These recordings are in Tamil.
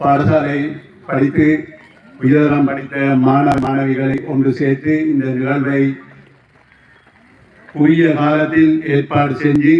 பாடசாலை படித்து உயர்தரம் படித்த மாணவ மாணவிகளை ஒன்று சேர்த்து இந்த நிகழ்வை உரிய காலத்தில் ஏற்பாடு செஞ்சு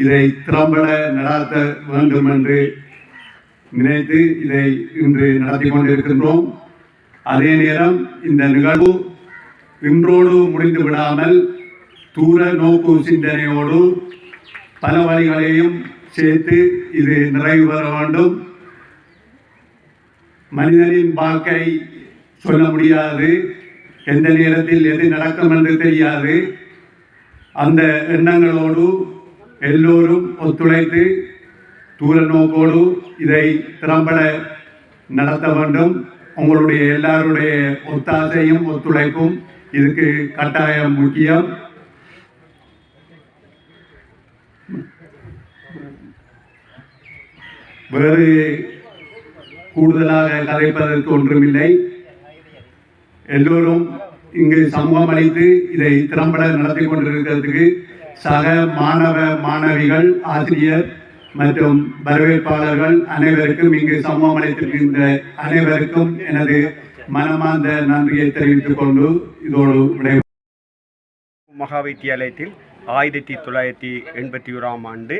இதை திறம்பட நடாத்த வேண்டும் என்று நினைத்து இதை இன்று நடத்தி கொண்டிருக்கின்றோம். அதே நேரம் இந்த நிகழ்வு இன்றோடு முடிந்து விடாமல் தூர நோக்கு சிந்தனையோடு பல வழிகளையும் சேர்த்து இது நிறைவு பெற வேண்டும். மனிதனின் வாழ்க்கை சொல்ல முடியாது. எந்த நேரத்தில் எது நடக்கும் என்று தெரியாது. அந்த எண்ணங்களோடு எல்லோரும் ஒத்துழைத்து தூர நோக்கோடு இதை திறம்பட நடத்த வேண்டும். உங்களுடைய எல்லாருடைய ஒத்தாசையும் ஒத்துழைப்பும் இதுக்கு கட்டாயம் முக்கியம். வேறு கூடுதலாக கதைப்பதற்கு ஒன்றுமில்லை. எல்லோரும் இங்கு சமூகம் அளித்து இதை திறம்பட நடத்தி கொண்டிருக்கிறதுக்கு சக மாணவ மாணவிகள் ஆசிரியர் மற்றும் வரவேற்பாளர்கள் அனைவருக்கும் இங்கு சமூகம் அளித்திருக்கின்ற அனைவருக்கும் எனது மனமார்ந்த நன்றியை தெரிவித்துக் கொண்டு இதோடு விடை மகா வித்தியாலயத்தில் ஆயிரத்தி தொள்ளாயிரத்தி எண்பத்தி ஓராம் ஆண்டு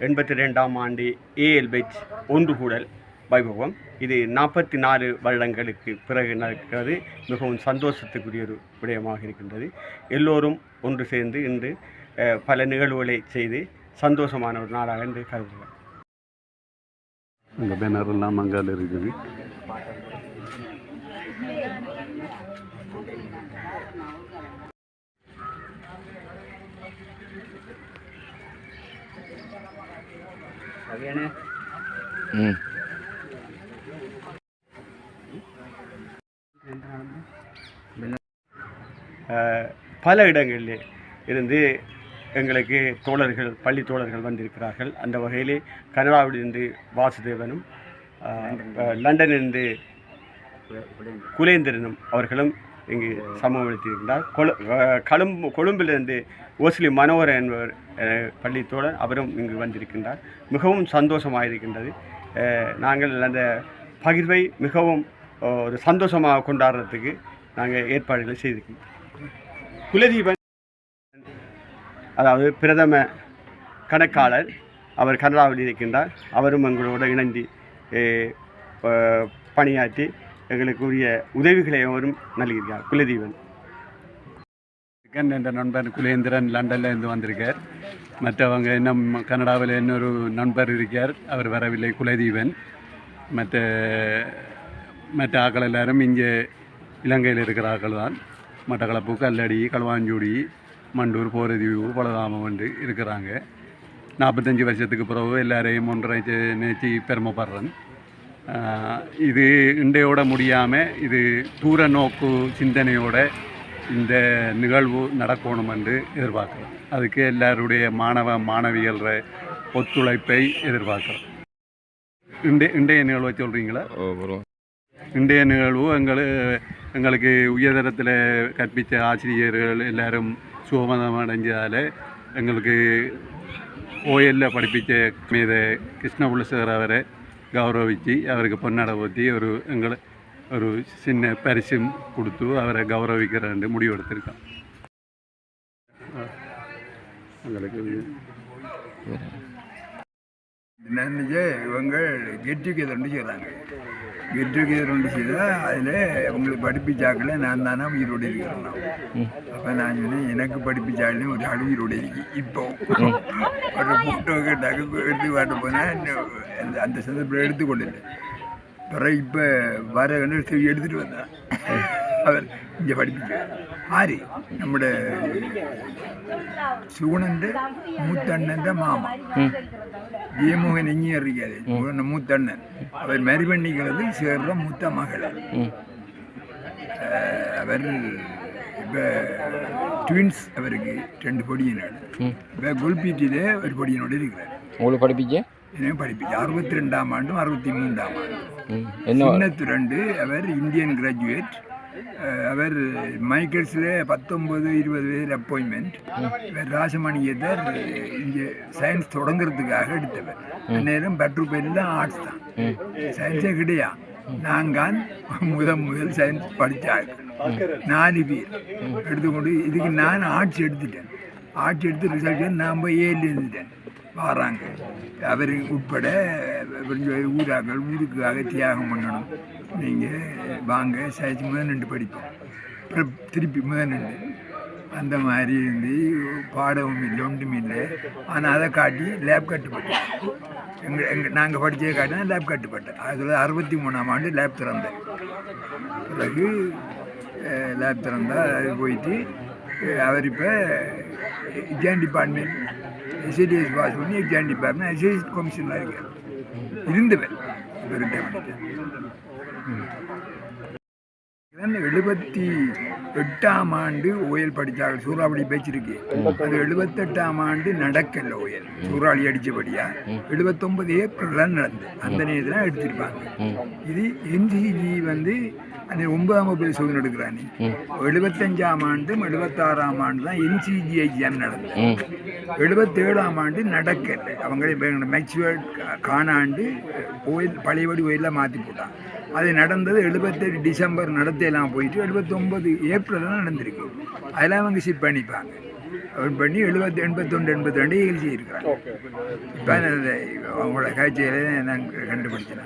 எண்பத்தி ரெண்டாம் ஆண்டு ஏஎல் பெச் ஒன்று கூடல் வைபவம். இது நாற்பத்தி நாலு வருடங்களுக்கு பிறகு நடக்கிறது. மிகவும் சந்தோஷத்துக்குரிய ஒரு விடயமாக இருக்கின்றது. எல்லோரும் ஒன்று சேர்ந்து இன்று பல நிகழ்வுகளை செய்து சந்தோஷமான ஒரு நாளாக என்று கருதுகிறேன் அந்த பேனர் எல்லாம் அங்கால இருக்குது ம். பல இடங்களில் இருந்து எங்களுக்கு தோழர்கள் பள்ளி தோழர்கள் வந்திருக்கிறார்கள். அந்த வகையிலே கனடாவிலிருந்து வாசுதேவனும் லண்டனிலிருந்து குலேந்திரனும் அவர்களும் இங்கு அளித்திருக்கிறார் கொழு கொழும்பு கொழும்பிலிருந்து ஓஸ்லி மனோகரன் என்பவர் அஹ், பள்ளி தோழர் அவரும் இங்கு வந்திருக்கின்றார். மிகவும் சந்தோஷமாக இருக்கின்றது நாங்கள் அந்த பகிர்வை மிகவும் ஒரு சந்தோஷமாக கொண்டாடுறதுக்கு நாங்கள் ஏற்பாடுகளை செய்திருக்கோம் குலதீபன் அதாவது பிரதம கணக்காளர் அவர் கனடாவில் இருக்கின்றார். அவரும் எங்களோடு இணைந்து பணியாற்றி எங்களுக்கு உரிய உதவிகளை அவரும் நல்கிறார் குலதீபன். என் நண்பர் குலேந்திரன் லண்டன்லேருந்து வந்திருக்கார். மற்றவங்க இன்னும் கனடாவில் இன்னொரு நண்பர் இருக்கார். அவர் வரவில்லை குலதீபன். மற்ற மற்ற ஆக்கள் எல்லாரும் இங்கே இலங்கையில் இருக்கிற ஆக்கள் தான். மட்டக்களப்பு கல்லடி களுவாஞ்சூடி மண்டூர் போரதீவு பலதாமம் வந்து இருக்கிறாங்க. நாற்பத்தஞ்சு வருஷத்துக்கு பிறகு எல்லாரையும் ஒன்றை நினைச்சு பெருமைப்படுறேன். இது இண்டையோட முடியாமல் இது தூர நோக்கு சிந்தனையோட இந்த நிகழ்வு நடக்கணும் என்று எதிர்பார்க்குறோம் அதுக்கு எல்லாருடைய மாணவ மாணவிகள ஒத்துழைப்பை எதிர்பார்க்குறோம் இண்டே இண்டைய நிகழ்வை சொல்கிறீங்களா இன்றைய நிகழ்வு எங்கள் எங்களுக்கு உயர்தரத்தில் கற்பித்த ஆசிரியர்கள் எல்லாரும் சுகமதம் அடைஞ்சதால் எங்களுக்கு ஓஎல்ல படிப்பித்த மீத கிருஷ்ணபுலசேகர் அவரை கௌரவித்து அவருக்கு பொன்னடை ஊற்றி ஒரு எங்களை ஒரு சின்ன பரிசும் கொடுத்து அவரை கௌரவிக்கிறேன் முடிவெடுத்திருக்கோம். எங்களுக்கு நினைச்சு இவங்க கெட் டுகெதர் செய்கிறாங்க கெட் டுகெதர் ஒன்று செய்தால் அதில் அவங்களுக்கு படிப்பிச்சாக்கள நான் தானே உயிரோடு இருக்கிறேன். அப்போ நான் சொன்னேன் எனக்கு படிப்பிச்சாக்களே ஒரு ஆள் உயிரோடு இருக்கு இப்போ. ஒரு ஃபோட்டோ கேட்டாக்க எடுத்து காட்ட போனால் அந்த சந்தர்ப்பத்தில் எடுத்துக்கொண்டு பிறகு இப்போ வர எடுத்துகிட்டு வந்தேன். அவர் இங்கே படிப்பிச்சு ஆரி നമ്മുടെ ശിവണന്റെ മൂത്തണ്ണന്റെ മാമ ஜெயமோகன் எங்கேயும் இருக்காரு இவன் மூத்தண்ணன் அவர் மேரி பண்ணிக்கிறது சேர்ற மூத்த மகள் அஹ் அவர் இப்போ ட்வின்ஸ் அவருக்கு ரெண்டு பொடியனாடு இப்போ குல்பீட்டிலே ஒரு பொடியனோடு இருக்கிறார் உங்களுக்கு படிப்பிக்க என்ன படிப்பிச்சு அறுபத்தி ரெண்டாம் ஆண்டும் அறுபத்தி மூன்றாம் ஆண்டும் ம் என்ன சின்னத்து ரெண்டு அவர் இந்தியன் கிராஜுவேட் அஹ், அவர் மைக்கேல்ஸில் பத்தொம்பது இருபது வயதில் அப்பாயின்மெண்ட் இவர் ராசமணியத்தர் இங்கே சயின்ஸ் தொடங்குறதுக்காக எடுத்தவர். நேரம் பட்ரூப் எல்லாம் ஆர்ட்ஸ் தான் சயின்ஸே கிடையா? நாங்கள் முதல் முதல் சயின்ஸ் படித்தாங்க நாலு பேர். எடுத்துக்கொண்டு இதுக்கு நான் ஆர்ட்ஸ் எடுத்துட்டேன். ஆர்ட்ஸ் எடுத்து ரிசல்ட் நான் போய் ஏழு எழுதிட்டேன் வராங்க. அவர் உட்பட கொஞ்சம் ஊராக்கள் ஊருக்காக தியாகம் பண்ணணும். நீங்கள் வாங்க சயின்ஸ் முதல் நின்று படிப்போம். அப்புறம் திருப்பி முதல் நின்று அந்த மாதிரி இருந்து பாடவும் இல்லை ஒன்றும் இல்லை. ஆனால் அதை காட்டி லேப் கட்டுப்பட்டேன் எங்கள் எங்கள் நாங்கள் படித்ததை காட்டினா லேப் கட்டுப்பட்டேன். ஆயிரத்தி தொள்ளாயிரத்தி அறுபத்தி மூணாம் ஆண்டு லேப் திறந்தேன். பிறகு லேப் திறந்தால் அது போயிட்டு அவர் இப்போ ஜேன் டிபார்ட்மெண்ட் எஸ்ஐடிஎஸ் பாஸ் பண்ணி எக்ஸாம் டிபார்ட்மெண்ட் எஸ்ஐஎஸ் கமிஷனில் இருக்கார் இருந்தவர் இப்போ ரிட்டையர் பண்ணிட்டார் இதான் எழுபத்தி எட்டாம் ஆண்டு ஓயல் படித்தாங்க சூறாவளி பேச்சிருக்கு. அது எழுபத்தெட்டாம் ஆண்டு நடக்கல ஓயல். சூறாவளி அடித்தபடியா எழுபத்தொன்பது ஏப்ரல் நடந்து அந்த நேரத்தில் எடுத்திருப்பாங்க. இது என்சிஜி வந்து அந்த ஒன்பதாம் வகுப்பு சோதனை எடுக்கிறானே. எழுபத்தஞ்சாம் ஆண்டும் எழுபத்தாறாம் ஆண்டு தான் என்சிஜி எக்ஸாம் நடந்தது. எழுபத்தேழாம் ஆண்டு நடக்கல. அவங்க மேக்சுவல் காணாண்டு கோயில் பழையபடி கோயிலில் மாற்றி போட்டான் அது நடந்தது எழுபத்தெட்டு டிசம்பர் நடத்தையெல்லாம் போயிட்டு எழுபத்தொம்பது ஏப்ரல் தான் நடந்திருக்கு. அதெல்லாம் அவங்க ஷிப் பண்ணிப்பாங்க. அவர் பண்ணி எழுபத்தி எண்பத்தொன்று எண்பத்தி ரெண்டு எழுதி இருக்கிறாங்க. இப்போ அந்த அவங்களோட காட்சிகளை நான் கண்டுபிடிச்சேன்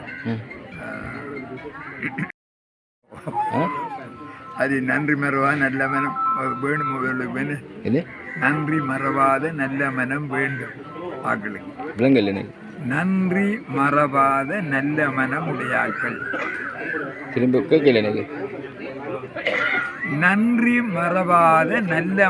அது நன்றி மறவா நல்ல மனம் வேணும் அவர்களுக்கு வேணும் இது நன்றி மறவாத நல்ல மனம் வேண்டும். ஆக்களுக்கு. விலங்கல் நன்றி மறவாத நல்ல மனம் உடையாக்கள் திரும்ப கேட்கல எனக்கு நன்றி மறவாத நல்ல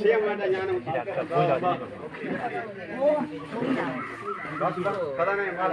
చేయమంటే జ్ఞానం కథనే మాట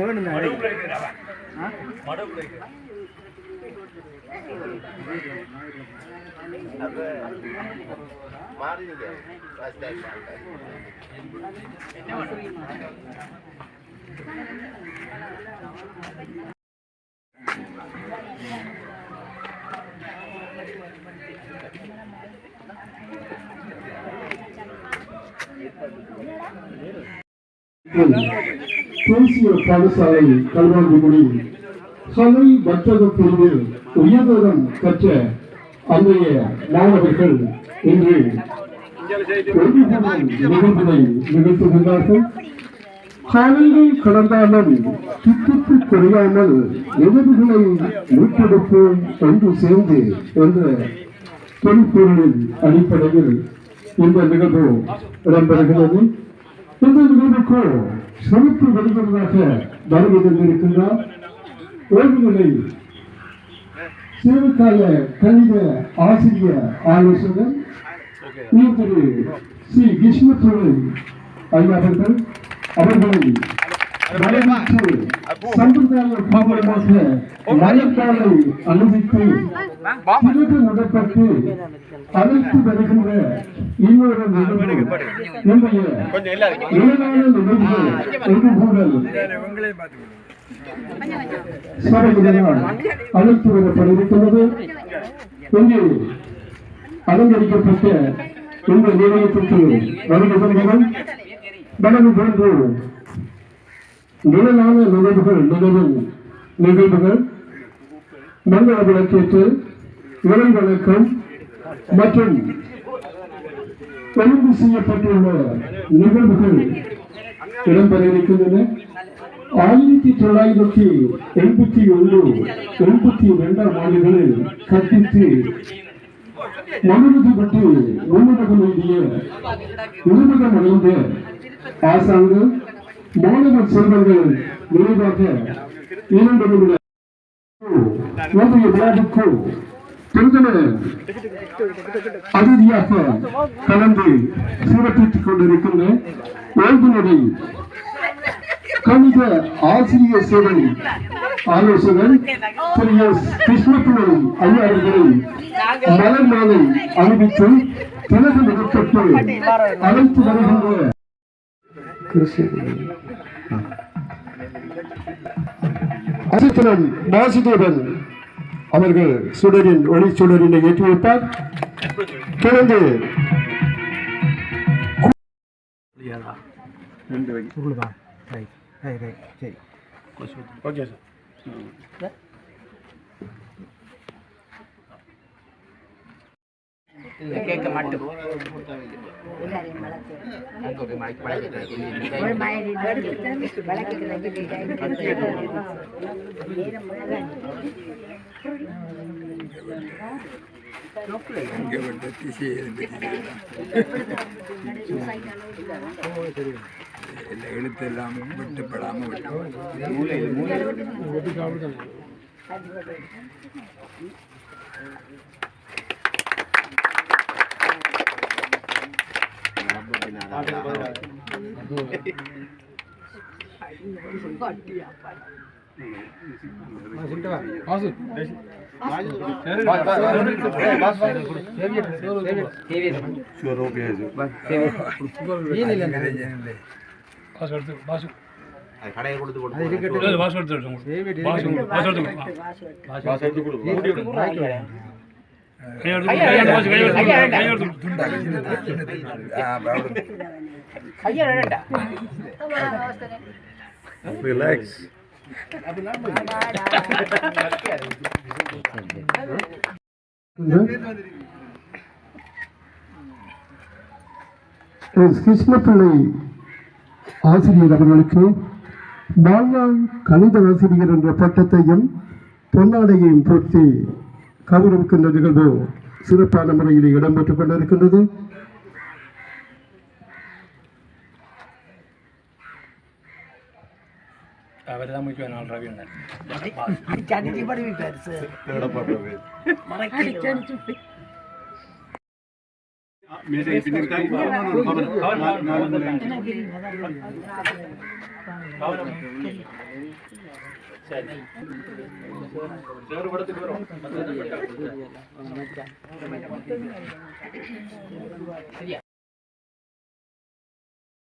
மனம் உடையவர்கள் தேசிய பாடசாலை கல்வாண்டிமொழி கலை வர்த்தக பிரிவில் உயர்தரம் கற்ற அன்றைய மாணவர்கள் இன்று ஒளிபுகழ் நிகழ்வினை நிகழ்த்துகின்றார்கள். காலையில் கடந்தாலும் துப்புக்கு குறையாமல் எதிர்களை மீட்டெடுப்போம் ஒன்று சேர்ந்து என்ற தொழிற்பொருளின் அடிப்படையில் இந்த நிகழ்வு இடம்பெறுகிறது. இந்த நிகழ்வுக்கு சிறப்பு விருந்தினராக வருகை தந்திருக்கின்றார். ஓய்வுநிலை சேவைக்கால கணித ஆசிரியர் ஆலோசகர் திரு சி கிஷ்மத்துறை ஐயா அவர்கள் அவர்களை வரவேற்று சம்பிரதாய பூர்வமாக மழைக்காலை அனுமதித்து பிறகு நடப்பட்டு அழைத்து வருகின்ற இன்னொரு நிகழ்வு இன்றைய ஒன்று கூடல் அழைத்து வரப்பட்டிருக்கிறது அலங்கரிக்கப்பட்ட உங்கள் நிலையத்திற்கு வருகை தந்தவன் போன்று நிழலான நிகழ்வுகள் நிகழும் நிகழ்வுகள். மங்கள விளக்கேற்று இறை வணக்கம் மற்றும் ஒழுங்கு செய்யப்பட்டுள்ள நிகழ்வுகள் இடம்பெற இருக்கின்றன. ஆயிரத்தி தொள்ளாயிரத்தி எண்பத்தி ஒன்று எண்பத்தி இரண்டாம் ஆண்டுகளில் கட்டித்து மனுநீதிப்பட்டு முன்னடகம் எழுதிய நிறுவனம் அடைந்த ஆசாங்கம் மாணவர் செல்வங்கள் விரைவாக இரண்டு நிமிட இன்றைய விழாவுக்கு பெருந்தன அதிதியாக கலந்து சிறப்பித்துக் கொண்டிருக்கின்ற ஓய்வுநடை கணித ஆசிரியர் சேவை ஆலோசகர் திரு எஸ். கிருஷ்ணபிள்ளை ஐயா அவர்களை மலர் மாலை அறிவித்து திலகம் எடுக்கப்பட்டு அழைத்து வருகின்ற அசித்திரன் வாசுதேவன் அவர்கள் சுடரின் ஒளி சுடரினை ஏற்றி வைப்பார். தொடர்ந்து ஓகே சார். கேட்க மாட்டோம். ஒரு மாதிரி இங்கே வந்து திசை இல்லை எழுத்தெல்லாம் விட்டுப்படாமல் விட்டு ஐயா வேண்டாம் ரிலாக்ஸ் எஸ் கிருஷ்ணபிள்ளை ஆசிரியர் அவர்களுக்கு வாழ்நாள் கணித ஆசிரியர் என்ற பட்டத்தையும் பொன்னாடையையும் பொருத்தி கௌரவிக்கின்ற நிகழ்வு சிறப்பான முறையில் இடம்பெற்றுக் கொண்டிருக்கின்றது. அவர் தான் முக்கியம் நாலு ரவி மேடை பின்னிருக்காங்க